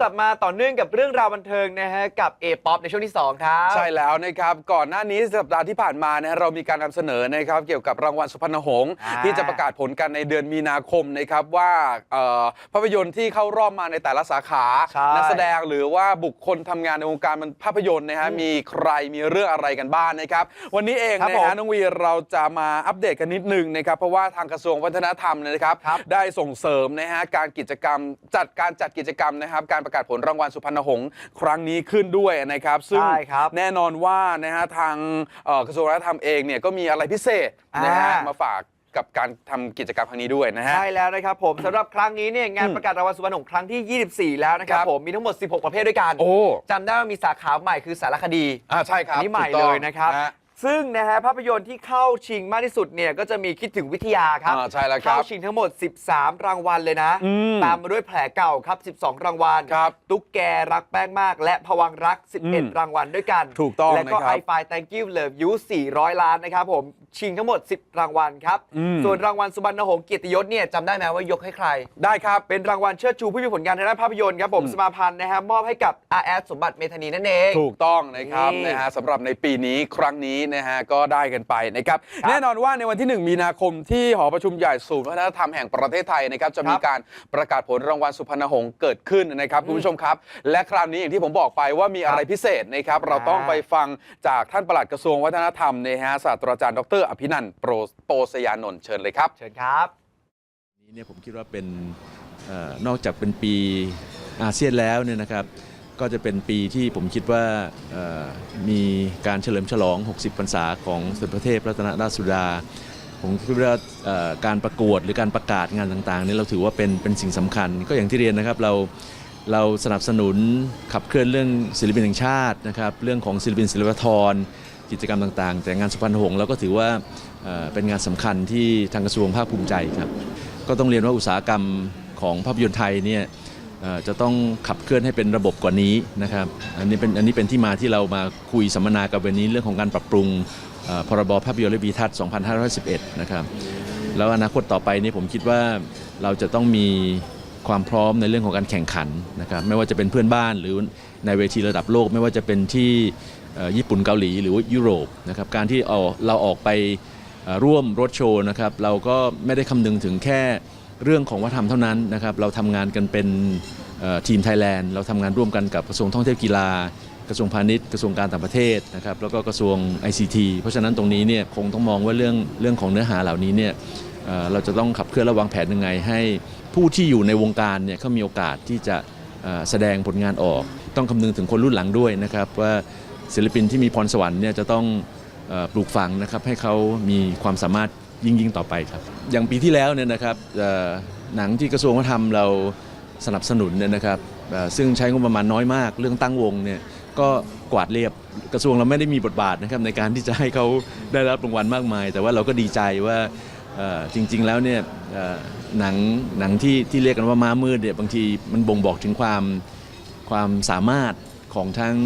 กลับมาต่อเนื่องกับเรื่องราวบันเทิงนะฮะกับ a p o p ในช่วงที่ 2 ครับ ใช่แล้วนะครับ ก่อนหน้านี้สัปดาห์ที่ผ่านมานะฮะเรามีการนำเสนอนะครับเกี่ยวกับรางวัลสุพรรณหงษ์อ่า ที่จะประกาศผลกันในเดือนมีนาคมนะครับว่าเอ่อภาพยนตร์ที่เข้ารอบมาในแต่ละสาขา ใช่นักแสดงหรือว่าบุคคลทำงานในวงการมันภาพยนตร์นะฮะอืมมีใครมีเรื่องอะไรกันบ้างนะครับ วันนี้เองครับนะผมฮะน้องวีเราจะมาอัปเดตกันนิดนึงนะครับเพราะว่าทางกระทรวงวัฒนธรรมนะครับ ครับ ได้ส่งเสริมนะฮะการกิจกรรมจัดการจัดกิจกรรมนะครับการประกาศผลรางวัลสุพรรณหงษ์ครั้งนี้ขึ้นด้วยนะครับซึ่งใช่ครับแน่นอนว่านะฮะทางเอ่อกระทรวงวัฒนธรรมเองเนี่ยก็มีอะไรพิเศษนะฮะอ่าม มาฝากกับการทำกิจกรรมครั้งนี้ด้วยนะฮะ ใช่แล้วนะครับผมสำหรับครั้งนี้เนี่ยงานอืมประกาศรางวัลสุวรรณหงษ์ครั้งที่ 24 แล้วนะครับครับ ผมมีทั้งหมด 16 ประเภทด้วยกันโอ้จำได้ว่ามีสาขาใหม่คือสารคดีอ่าใช่ครับอันนี้ใหม่ถูกต้องเลยนะครับ ฮ ซึ่งนะฮะภาพยนตร์ที่เข้าชิงมากที่สุดเนี่ยก็จะมีคิดถึงวิทยาครับอ่าใช่แล้วครับเข้าชิงทั้งหมด 13 รางวัลเลยนะ อืมตามมาด้วยแผลเก่าครับ 12 รางวัลครับตุ๊กแกรักแป้งมาก และพวังค์รัก อืม11 รางวัลด้วยกันถูกต้องและก็นะครับ i f i Thank you Love You 400 ล้านนะครับผมชิงทั้งหมด 10 รางวัลครับ อืม ส่วนรางวัลสุบรรณหงษ์เกียรติยศเนี่ยจำได้ไหมว่ายกให้ใคร ได้ครับ เป็นรางวัลเชิดชูผู้มีผลงานทางด้านภาพยนตร์ครับผมอืมสมาพันธ์นะครับมอบให้กับอาแอดสมบัติเมธานีนั่นเอง ถูกต้องนะครับนี่ นะฮะสำหรับในปีนี้ครั้งนี้นะฮะก็ได้กันไปนะครับครับแน่นอนว่าในวันที่ 1 มีนาคมที่หอประชุมใหญ่ศูนย์วัฒนธรรมแห่งประเทศไทยนะครับจะมีครับการประกาศผลรางวัลสุพรรณหงษ์เกิดขึ้นนะครับคุณผู้ชมครับ และคราวนี้อย่างที่ผมบอกไปว่ามีอะไรพิเศษนะครับเราต้องไปฟังจากท่านปลัดกระทรวงวัฒนธรรมนะฮะศาสตราจารย์ดร อภินันท์โปรโปสยานนท์เชิญเลยครับเชิญครับนี้เนี่ยผมคิดว่าเป็นเออนอกจากเป็นปีอาเซียนแล้วเนี่ยนะครับ ก็จะเป็นปีที่ผมคิดว่ามีการเฉลิมฉลอง 60 พรรษาของสมเด็จพระเทพรัตนราชสุดา ผมคิดว่าการประกวดหรือการประกาศงานต่างๆนี่เราถือว่าเป็นเป็นสิ่งสำคัญ ก็อย่างที่เรียนนะครับเราเราสนับสนุนขับเคลื่อนเรื่องศิลปินแห่งชาตินะครับเรื่องของศิลปินศิลปธรกิจกรรมต่างๆ แต่งานสุพรรณหงษ์เราก็ถือว่าเป็นงานสำคัญที่ทางกระทรวงภาคภูมิใจครับก็ต้องเรียนว่าอุตสาหกรรมของภาพยนตร์ไทยเนี่ย จะต้องขับเคลื่อนให้เป็นระบบกว่านี้นะครับอันนี้เป็นอันนี้เป็นที่มาที่เรามาคุยสัมมนากับวันนี้เรื่องของการปรับปรุงพรบภาพยนตร์และวีทัศน์2511 นะครับ แล้วอนาคตต่อไปนี่ผมคิดว่าเราจะต้องมีความพร้อมในเรื่องของการแข่งขันนะครับ ไม่ว่าจะเป็นเพื่อนบ้านหรือในเวทีระดับโลก ไม่ว่าจะเป็นที่ญี่ปุ่นเกาหลีหรือว่ายุโรปนะครับ การที่เอาเราออกไปร่วมรถโชว์นะครับ เราก็ไม่ได้คำนึงถึงแค่ เรื่องของวัฒนธรรมเท่านั้นนะครับเราทำงานกันเป็นทีมไทยแลนด์เราทำงานร่วมกันกับกระทรวงท่องเที่ยวกีฬากระทรวงพาณิชย์กระทรวงการต่างประเทศนะครับแล้วก็กระทรวง ICT เพราะฉะนั้นตรงนี้เนี่ยคงต้องมองว่าเรื่องเรื่องของเนื้อหาเหล่านี้เนี่ยเราจะต้องขับเคลื่อนและวางแผนยังไง ให้ผู้ที่อยู่ในวงการเนี่ยเขามีโอกาสที่จะแสดงผลงานออก ต้องคำนึงถึงคนรุ่นหลังด้วยนะครับว่าศิลปินที่มีพรสวรรค์เนี่ยจะต้องปลูกฝังนะครับให้เขามีความสามารถ ยิ่งยิ่งต่อไปครับ อย่างปีที่แล้วเนี่ยนะครับหนังที่กระทรวงวัฒนธรรมเราสนับสนุนเนี่ยนะครับซึ่งใช้งบประมาณน้อยมากเรื่องตั้งวงเนี่ยก็กวาดเรียบกระทรวงเราไม่ได้มีบทบาทนะครับในการที่จะให้เขาได้รับรางวัลมากมาย แต่ว่าเราก็ดีใจว่าจริง ๆ แล้วเนี่ยหนังหนังที่ที่เรียกกันว่าม้ามืดเนี่ยบางทีมันบ่งบอกถึงความความสามารถของทั้ง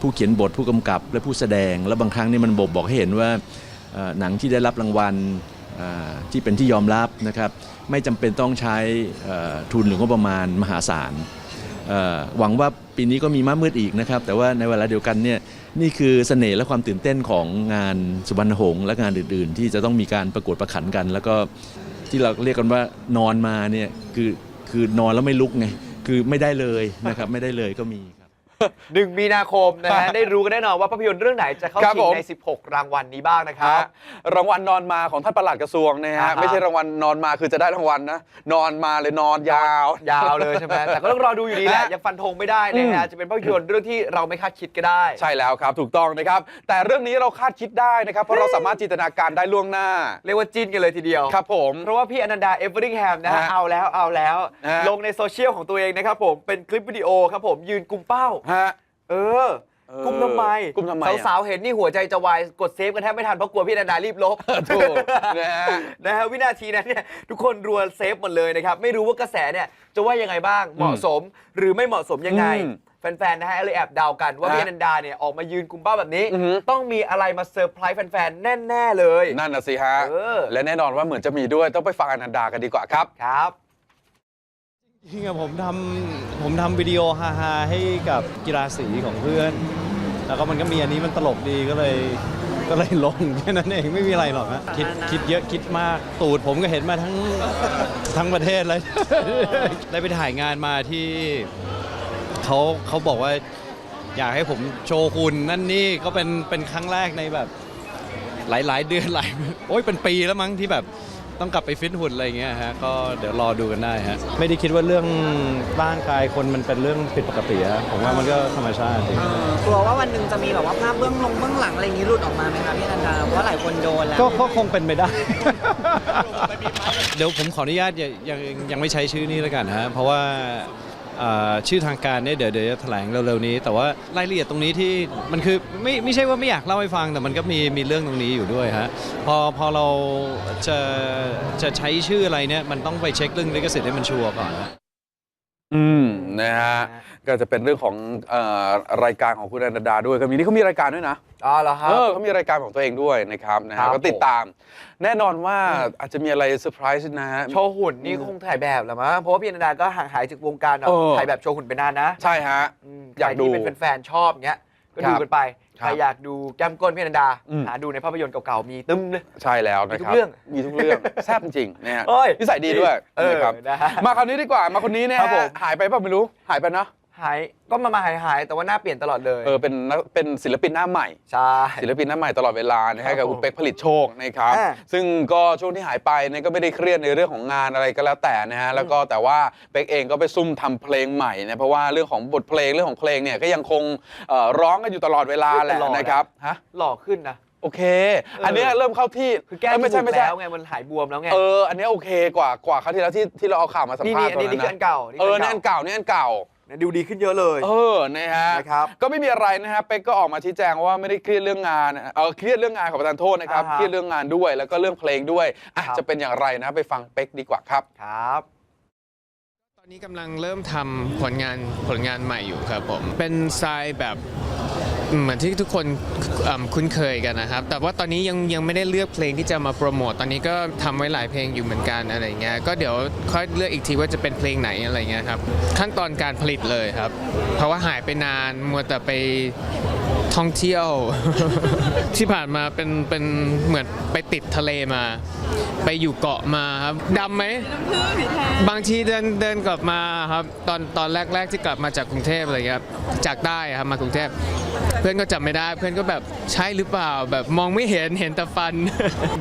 ผู้เขียนบทผู้กำกับและผู้แสดง และบางครั้งนี่มันบ่งบอกให้เห็นว่า หนังที่ได้รับรางวัลที่เป็นที่ยอมรับนะครับไม่จำเป็นต้องใช้ทุนหรืองบประมาณมหาศาลหวังว่าปีนี้ก็มีม้ามืดอีกนะครับ แต่ว่าในเวลาเดียวกันเนี่ยนี่คือเสน่ห์และความตื่นเต้นของงานสุวรรณหงษ์และงานอื่น ๆ ที่จะต้องมีการประกวดประขันกัน แล้วก็ที่เราเรียกกันว่านอนมาเนี่ยคือคือนอนแล้วไม่ลุกไงคือไม่ได้เลยนะครับไม่ได้เลยก็มี หนึ่งมีนาคมนะฮะ ได้รู้กันแน่นอนว่าภาพยนตร์เรื่องไหนจะเข้าครับชิผงม ใน 16 รางวัลนี้บ้างนะครับฮะรางวัลนอนมาของท่านปลัดกระทรวงนะอ่าฮะฮะ ไม่ใช่รางวัลนอนมาคือจะได้รางวัลนะ นอนมาเลยนอนยาว ยาวเลยใช่ไหมแต่ก็ต้องรอดูอยู่ดีแหละ ฮะยังฟันธงไม่ได้นะฮะอืมจะเป็นภาพยนตร์เรื่องที่เราไม่คาดคิดก็ได้ ใช่แล้วครับ ถูกต้องนะครับ แต่เรื่องนี้เราคาดคิดได้นะครับ เพราะเราสามารถจินตนาการได้ล่วงหน้า เรียกว่าจิ้นกันเลยทีเดียว ครับผม เพราะว่าพี่อนันดาเอเวอริงแฮมนะฮะฮะเอาแล้วเอาแล้ว ฮะลงในโซเชียลของตัวเองนะครับผมเป็นคลิปวิดีโอครับผมยืนกุมเป้าฮะเออเออ กุมทำไมกุมทำไมอะ สาวๆเห็นนี่หัวใจจะวายกดเซฟกันแทบไม่ทันเพราะกลัวพี่อนันดารีบลบ ถูกนะฮะ นะฮะวินาทีนั้นเนี่ยทุกคนรัวเซฟหมดเลยนะครับ ไม่รู้ว่ากระแสเนี่ยจะว่ายังไงบ้างเหมาะสมหรือไม่เหมาะสมยังไง อืมแฟนๆนะฮะเลยแอบเดากันว่าฮะพี่อนันดาเนี่ยออกมายืนกุมเป้าแบบนี้ อือหือ ต้องมีอะไรมาเซอร์ไพรส์แฟนๆ แน่ ๆ เลย นั่นน่ะสิฮะ เออ และแน่นอนว่าเหมือนจะมีด้วยต้องไปฟังอนันดากันดีกว่าครับ ครับ จริงๆอะผมทำผมทำวิดีโอฮาๆให้กับกีฬาสีของเพื่อน แล้วก็มันก็มีอันนี้มันตลกดีก็เลยก็เลยลงแค่นั้นเองไม่มีอะไรหรอกฮะคิดคิดเยอะคิดมากตูดผมก็เห็นมาทั้งทั้งประเทศเลย ได้ไปถ่ายงานมาที่เขาเขาบอกว่าอยากให้ผมโชว์คุณนั่นนี่ก็เป็นเป็นครั้งแรกในแบบหลาย ๆ เดือนหลายโอ้ยเป็นปีแล้วมั้งที่แบบ ต้องกลับไปฟิตหุ่นอะไรอย่างเงี้ยฮะก็เดี๋ยวรอดูกันได้ฮะไม่ได้คิดว่าเรื่องร่างกายคนมันเป็นเรื่องผิดปกติฮะผมว่ามันก็ธรรมชาติดีเออกลัวว่าวันหนึ่งจะมีแบบว่าภาพเบื้องลงเบื้องหลังอะไรอย่างนี้หลุดออกมาไหมคะพี่นันดาเพราะหลายคนโดนแล้ว ก็ก็คงเป็นไปได้ เดี๋ยวผมขออนุญาตยังยังยังไม่ใช้ชื่อนี้แล้วกันฮะ เพราะว่าอ่า ชื่อทางการเนี่ยเดี๋ยวเดี๋ยวจะแถลงเร็วๆนี้ แต่ว่ารายละเอียดตรงนี้ที่มันคือไม่ไม่ใช่ว่าไม่อยากเล่าให้ฟังแต่มันก็มีมีเรื่องตรงนี้อยู่ด้วยฮะพอพอเราจะจะใช้ชื่ออะไรเนี่ยมันต้องไปเช็คเรื่องลิขสิทธิ์ให้มันชัวร์ก่อนนะอืมนะฮะ ก็จะเป็นเรื่องของเอ่อรายการของคุณอนันดาด้วยก็มีนี่เขามีรายการด้วยนะ อ๋อเหรอครัเอบอเขามีรายการของตัวเองด้วยนะครับนะครัฮะบ ก็ติดตาม แน่นอนว่าอาจจะมีอะไรเซอร์ไพรส์นะฮะ โชว์หุ่นนี่คงถ่ายแบบแหละมั้งเพราะว่าพี่อนันดาก็ห่างหายจากวงการแบบเออ ถ่ายแบบโชว์หุ่นไปนานนะใช่ฮะ มอยากดูใครที่เป็นแฟนๆชอบเงี้ยก็ครัดูบกันไปครับใครอยากดูแก้มก้นพี่อนันดา อืม หาดูในภาพยนตร์เก่าๆมีตึ้มเลย ใช่แล้วนะครัมีทุกเรื่อง มีทุกเรื่องแซ่บจริงนะฮะเอ้ยนิสัยดีด้วยเออนะครับ นะฮะ มาคราวนี้ดีกว่ามาคนนี้เนี่ยครับผม หายไปเปล่าไม่รู้หายไปเนอะ หายก็มามาหายหายๆแต่ว่าหน้าเปลี่ยนตลอดเลยเออเป็นนักเป็นศิลปินหน้าใหม่ ใช่ ศิลปินหน้าใหม่ตลอดเวลานะครัฮะบกับผมคุณเป๊กผลิตโชคนะครับ อ่าซึ่งก็ช่วงที่หายไปเนี่ยก็ไม่ได้เครียดในเรื่องของงานอะไรก็แล้วแต่นะฮะแล้วก็แต่ว่าเป๊กเองก็ไปซุ่มทำเพลงใหม่นะเพราะว่าเรื่องของบทเพลงเรื่องของเพลงเนี่ยก็ยังคงเอ่อร้องกันอยู่ตลอดเวลาแหละตลอดอะนะครับฮะหล่อขึ้นนะ โอเค อันเนี้ยเริ่มเข้าที่คือแก้เยไม่ใช่จมูไม่กใช่แล้วไงมันหายบวมแล้วไงเอออันเนี้ยโอเคกว่ากว่าครั้งที่แล้วที่ที่เราเอาข่าวมาสัมนี่ภานี่ษณ์อันนี้ตนี่คืออันเก่าเออเนี่ยอันเก่าเนี่ยอันเก่าเนี่ย ดูดีขึ้นเยอะเลย เออ นะฮะ นะครับก็ไม่มีอะไรนะฮะ เป๊กก็ออกมาชี้แจงว่าไม่ได้เครียดเรื่องงาน เออเครียดเรื่องงานขอประทานโทษนะครับ อ่าฮะเครียดเรื่องงานด้วย แล้วก็เรื่องเพลงด้วยอะครับ จะเป็นอย่างไรนะไปฟังเป๊กดีกว่าครับ ครับ ตอนนี้กำลังเริ่มทำผลงานผลงานใหม่อยู่ครับผม เป็นสไตล์แบบ เหมือนที่ทุกคนอืมคุ้นเคยกันนะครับ แต่ว่าตอนนี้ยังยังไม่ได้เลือกเพลงที่จะมาโปรโมตตอนนี้ก็ทำไว้หลายเพลงอยู่เหมือนกันอะไรเงี้ยก็เดี๋ยวค่อยเลือกอีกทีว่าจะเป็นเพลงไหนอะไรเงี้ยครับขั้นตอนการผลิตเลยครับ เพราะว่าหายไปนานมัวแต่ไป ท่องเที่ยว ที่ผ่านมาเป็นเป็นเหมือนไปติดทะเลมา ไปอยู่เกาะมาครับดำไหม บางทีเดินเดินกลับมาครับ ตอนตอนแรก ๆ ที่กลับมาจากกรุงเทพอะไรเงี้ยครับจากใต้อะครับมากรุงเทพเพื่อนก็จำไม่ได้เพื่อนก็แบบใช่หรือเปล่า แบบมองไม่เห็นเห็นแต่ฟัน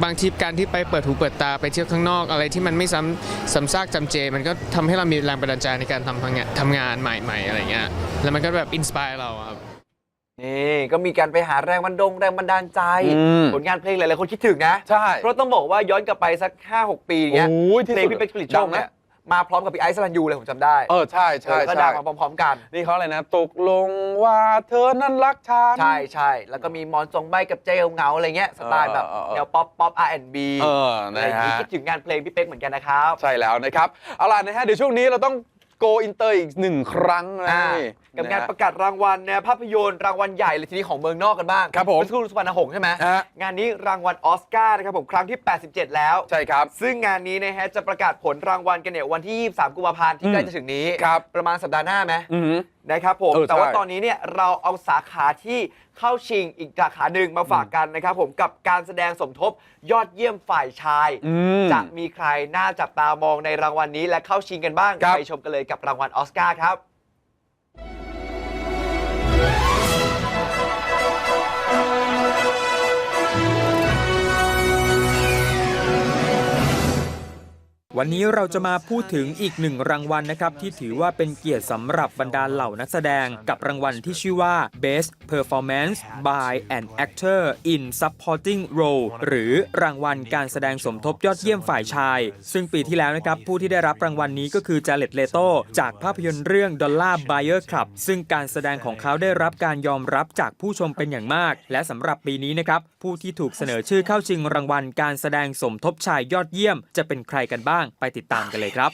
บางทีการที่ไปเปิดหูเปิดตาไปเที่ยวข้างนอกอะไรที่มันไม่ซ้ำซ้ำซากจำเจ มันก็ทำให้เรามีแรงบันดาลใจในการทำงานทำงานใหม่ๆอะไรเงี้ยแล้วมันก็แบบอินสปายเราอะครับ นี่ก็มีการไปหาแรงบันดงแรงบันดาลใจ อืม ผลงานเพลงหลายๆคนคิดถึงนะ ใช่ เพราะต้องบอกว่าย้อนกลับไปสัก 5-6 ปีอย่างเงี้ยโอ้ยที่เพลงสุดพี่เป๊กผลิตโชคดังนะ เนี่ยมาพร้อมกับพี่ไอซ์สลันยูเลยผมจำได้เออใช่ใช่แล้วก็ใช่ดังมาพร้อมๆกัน นี่เขาอะไรนะ ตกลงว่าเธอนั้นรักฉัน ใช่ใช่แล้วก็มีมอนทรงใบกับเจลเหงาอะไรเงี้ยสไตล์แบบเออเออเออ แนวป๊อปป๊อป R&B เอออะไรนะอย่างงี้ฮะ คิดถึงงานเพลงพี่เป๊กเหมือนกันนะครับ ใช่แล้วนะครับ เอาล่ะนะฮะ เดี๋ยวช่วงนี้เราต้อง โกอินเตอร์อีกหนึ่งครั้งนะอ่ากับงานประกาศรางวัลนะภาพยนตร์รางวัลใหญ่เลยทีนี้ของเมืองนอกกันบ้างครับผมเอสักครู่สุพรรณหงษ์ใช่ไหมฮะ งานนี้รางวัลออสการ์นะครับผมครั้งที่ 87 แล้ว ใช่ครับ ซึ่งงานนี้นะฮะจะประกาศผลรางวัลกันเนี่ยวันที่ 23 กุมภาพันธ์ที่อืมใกล้จะถึงนี้ ครับ ประมาณสัปดาห์หน้าไหมอือหือ นะครับผม เออใช่แต่ว่าตอนนี้เนี่ยเราเอาสาขาที่ เข้าชิงอีกสาขาหนึ่งมาฝากกันนะครับผมกับการแสดงสมทบยอดเยี่ยมฝ่ายชาย อืม จะมีใครน่าจับตามองในรางวัลนี้และเข้าชิงกันบ้าง ครับ ไปชมกันเลยกับรางวัลออสการ์ครับ วันนี้เราจะมาพูดถึงอีกหนึ่งรางวัลนะครับ ที่ถือว่าเป็นเกียรติสำหรับบรรดาเหล่านักแสดงกับรางวัลที่ชื่อว่า Best Performance by an Actor in Supporting Role หรือรางวัลการแสดงสมทบยอดเยี่ยมฝ่ายชาย ซึ่งปีที่แล้วนะครับ ผู้ที่ได้รับรางวัลนี้ก็คือจาเลตเลโตจากภาพยนตร์เรื่อง Dollar Buyer Club ซึ่งการแสดงของเขาได้รับการยอมรับจากผู้ชมเป็นอย่างมาก และสำหรับปีนี้นะครับผู้ที่ถูกเสนอชื่อเข้าชิงรางวัลการแสดงสมทบชายยอดเยี่ยม จะเป็นใครกันบ้างไปติดตามกันเลยครับ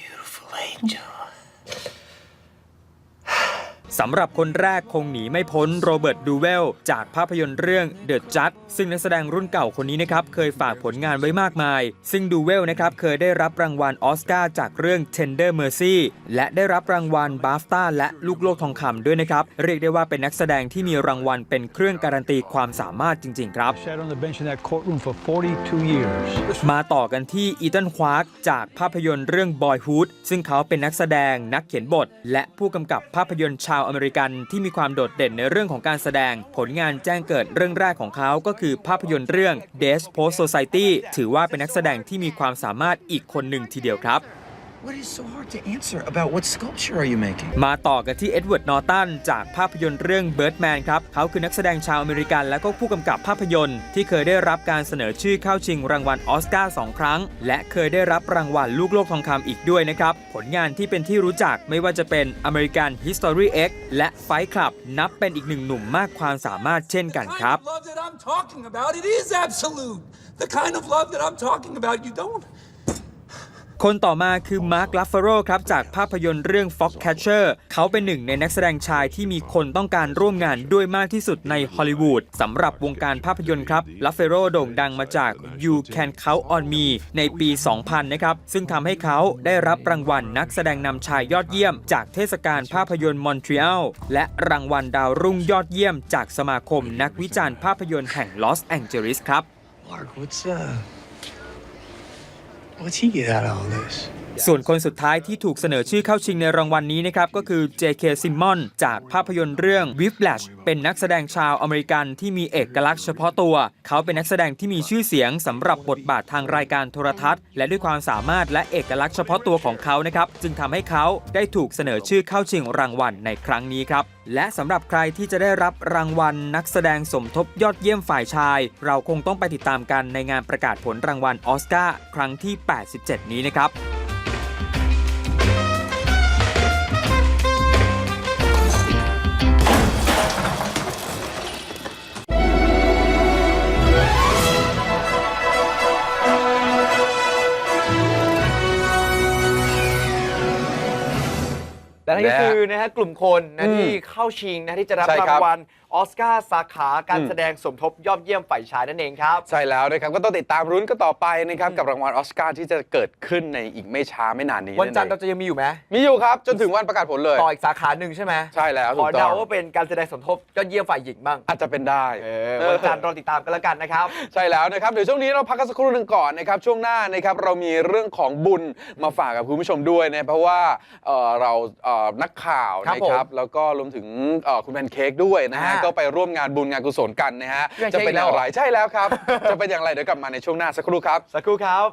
สำหรับคนแรกคงหนีไม่พ้นโรเบิร์ตดูเวลจากภาพยนตร์เรื่อง The Judge ซึ่งนักแสดงรุ่นเก่าคนนี้นะครับเคยฝากผลงานไว้มากมาย ซึ่งดูเวลนะครับเคยได้รับรางวัลออสการ์จากเรื่อง Tender Mercy และได้รับรางวัลบาฟต้าและลูกโลกทองคำด้วยนะครับเรียกได้ว่าเป็นนักแสดงที่มีรางวัลเป็นเครื่องการันตีความสามารถจริง ๆ ครับ Sat on the bench in that courtroom for 42 years. มาต่อกันที่อีตันควาร์กจากภาพยนตร์เรื่อง Boyhood ซึ่งเขาเป็นนักแสดงนักเขียนบท และผู้กำกับภาพยนตร์ชาวอเมริกันที่มีความโดดเด่นในเรื่องของการแสดง ผลงานแจ้งเกิดเรื่องแรกของเขาก็คือภาพยนตร์เรื่อง Death Post Society ถือว่าเป็นนักแสดงที่มีความสามารถอีกคนหนึ่งทีเดียวครับ What is so hard to answer about what sculpture are you making? มาต่อกันที่เอ็ดเวิร์ด นอร์ตันจากภาพยนตร์เรื่อง Birdman ครับ เขาคือนักแสดงชาวอเมริกันและก็ผู้กำกับภาพยนตร์ ที่เคยได้รับการเสนอชื่อเข้าชิงรางวัลออสการ์สองครั้ง และเคยได้รับรางวัลลูกโลกทองคำอีกด้วยนะครับ ผลงานที่เป็นที่รู้จักไม่ว่าจะเป็น American History X และ Fight Club นับเป็นอีกหนึ่งหนุ่มมากความสามารถเช่นกันครับ The kind of love that I'm talking about, it is absolute. The kind of love that I'm talking about, you don't คนต่อมาคือมาร์คลัฟเฟโรครับจากภาพยนตร์เรื่อง Foxcatcher เขาเป็นหนึ่งในนักแสดงชายที่มีคนต้องการร่วมงานด้วยมากที่สุดในฮอลลีวูดสำหรับวงการภาพยนตร์ครับลัฟเฟโรโด่งดังมาจาก You Can Count on Me ในปี 2000 นะครับ ซึ่งทำให้เขาได้รับรางวัลนักแสดงนำชายยอดเยี่ยม จากเทศกาลภาพยนตร์มอนทรีออลและรางวัลดาวรุ่งยอดเยี่ยม จากสมาคมนักวิจารณ์ภาพยนตร์แห่งลอสแองเจลิสครับ Mark, what's uh, what's he get out of all this? ส่วนคนสุดท้ายที่ถูกเสนอชื่อเข้าชิงในรางวัลนี้นะครับก็คือ J.K. Simmons จากภาพยนตร์เรื่อง Whiplash เป็นนักแสดงชาวอเมริกันที่มีเอกลักษณ์เฉพาะตัว เขาเป็นนักแสดงที่มีชื่อเสียงสำหรับบทบาททางรายการโทรทัศน์ และด้วยความสามารถและเอกลักษณ์เฉพาะตัวของเขานะครับจึงทำให้เขาได้ถูกเสนอชื่อเข้าชิงรางวัลในครั้งนี้ครับและสำหรับใครที่จะได้รับรางวัลนักแสดงสมทบยอดเยี่ยมฝ่ายชาย เราคงต้องไปติดตามกันในงานประกาศผลรางวัลออสการ์ครั้งที่ 87 นี้นะครับ และนั่นก็และคือนะฮะกลุ่มคนนะอืมที่เข้าชิงนะที่จะรับใช่ราครังบวัล ออสการ์สาขาการอืมแสดงสมทบยอดเยี่ยมฝ่ายชายนั่นเองครับ ใช่แล้วนะครับ ก็ต้องติดตามรุ้นกันต่อไปนะครับ กับรางวัลออสการ์ที่จะเกิดขึ้นในอีกไม่ช้าไม่นานนี้วันจันทร์เอเรางจะยังมีอยู่ไหมมีอยู่ครับ จนถึงวันประกาศผลเลย ต่ออีกสาขาหนึ่งใช่ไหมใช่แล้วขถูอกต้เดาองว่าเป็นการแสดงสมทบยอดเยี่ยมฝ่ายหญิงบ้างอาจจะเป็นได้เออวันจันทร์รอติดตามกันแล้วกันนะครับใช่แล้วนะครับเดี๋ยวช่วงนี้เราพักกันสักครู่หนึ่งก่อนนะครับช่วงหน้านะครับเรามีเรื่องของบุญมาฝากกับคุณผู้ชมด้วยนะเพราะว่าเอ่อเราเอ่อนักข่าวครับนะครับผมแล้วก็รวมถึงเอ่อคุณแพนเค้กด้วยนะฮะอ่าก็ไปร่วมงานบุญงานกุศลกันนะฮะพี่แพนเค้กจะเป็นอย่างไรอีกแล้วเหรอใช่แล้วครับ จะเป็นอย่างไรเดี๋ยวกลับมาในช่วงหน้าสักครู่ครับ สักครู่ครับ